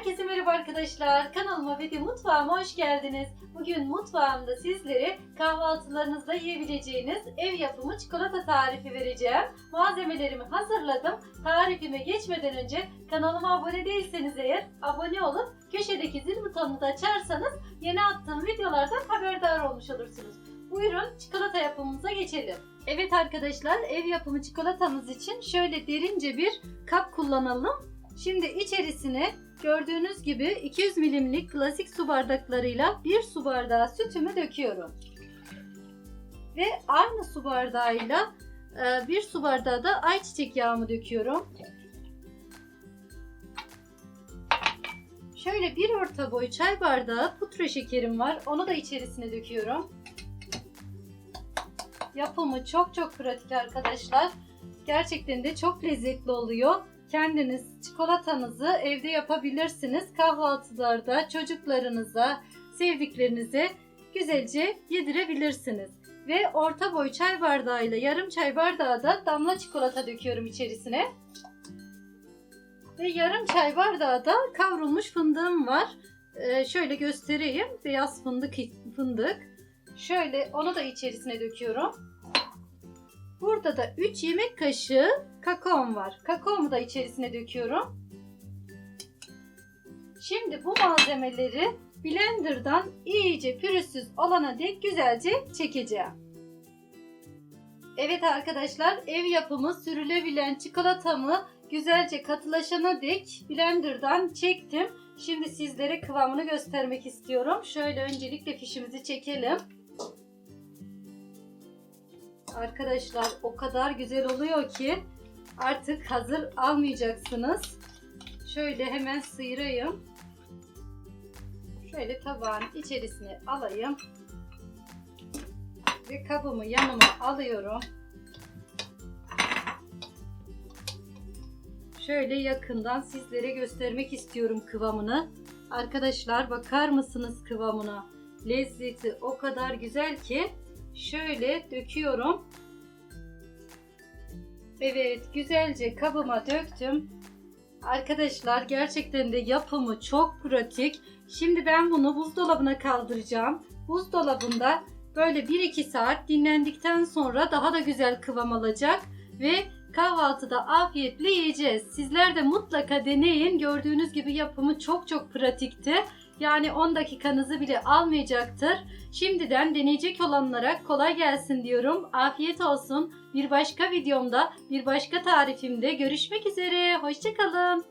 Herkese merhaba arkadaşlar. Kanalıma ve mutfağıma hoş geldiniz. Bugün mutfağımda sizlere kahvaltılarınızda yiyebileceğiniz ev yapımı çikolata tarifi vereceğim. Malzemelerimi hazırladım. Tarifime geçmeden önce kanalıma abone değilseniz eğer abone olup köşedeki zil butonunu da açarsanız yeni attığım videolardan haberdar olmuş olursunuz. Buyurun çikolata yapımımıza geçelim. Evet arkadaşlar ev yapımı çikolatamız için şöyle derince bir kap kullanalım. Şimdi içerisine gördüğünz gibi 200 milimlik klasik su bardaklarıyla bir su bardağı sütümü döküyorum. Ve aynı su bardağıyla e, bir su bardağı da ayçiçek yağımı döküyorum. Şöyle bir orta boy çay bardağı pudra şekerim var. Onu da içerisine döküyorum. Yapımı çok çok pratik arkadaşlar. Gerçekten de çok lezzetli oluyor. Kendiniz çikolatanızı evde yapabilirsiniz. Kahvaltılarda çocuklarınıza, sevdiklerinize güzelce yedirebilirsiniz. Ve orta boy çay bardağıyla yarım çay bardağı da damla çikolata döküyorum içerisine. Ve yarım çay bardağı da kavrulmuş fındığım var. Ee, şöyle göstereyim. Beyaz fındık fındık. Şöyle onu da içerisine döküyorum. Burada da 3 yemek kaşığı kakaom var. Kakaomu da içerisine döküyorum. Şimdi bu malzemeleri blenderdan iyice pürüzsüz olana dek güzelce çekeceğim. Evet arkadaşlar ev yapımı sürülebilen çikolatamı güzelce katılaşana dek blenderdan çektim. Şimdi sizlere kıvamını göstermek istiyorum. Şöyle öncelikle fişimizi çekelim. Arkadaşlar o kadar güzel oluyor ki artık hazır almayacaksınız. Şöyle hemen sıyırayım. Şöyle tabağın içerisine alayım. Ve kabımı yanıma alıyorum. Şöyle yakından sizlere göstermek istiyorum kıvamını. Arkadaşlar bakar mısınız kıvamına? Lezzeti o kadar güzel ki şöyle döküyorum. Evet güzelce kabıma döktüm. Arkadaşlar gerçekten de yapımı çok pratik. Şimdi ben bunu buzdolabına kaldıracağım. Buzdolabında böyle 1-2 saat dinlendikten sonra daha da güzel kıvam alacak ve kahvaltıda afiyetle yiyeceğiz. Sizler de mutlaka deneyin. Gördüğünüz gibi yapımı çok çok pratikti. Yani 10 dakikanızı bile almayacaktır. Şimdiden deneyecek olanlara kolay gelsin diyorum. Afiyet olsun. Bir başka videomda, bir başka tarifimde görüşmek üzere. Hoşçakalın.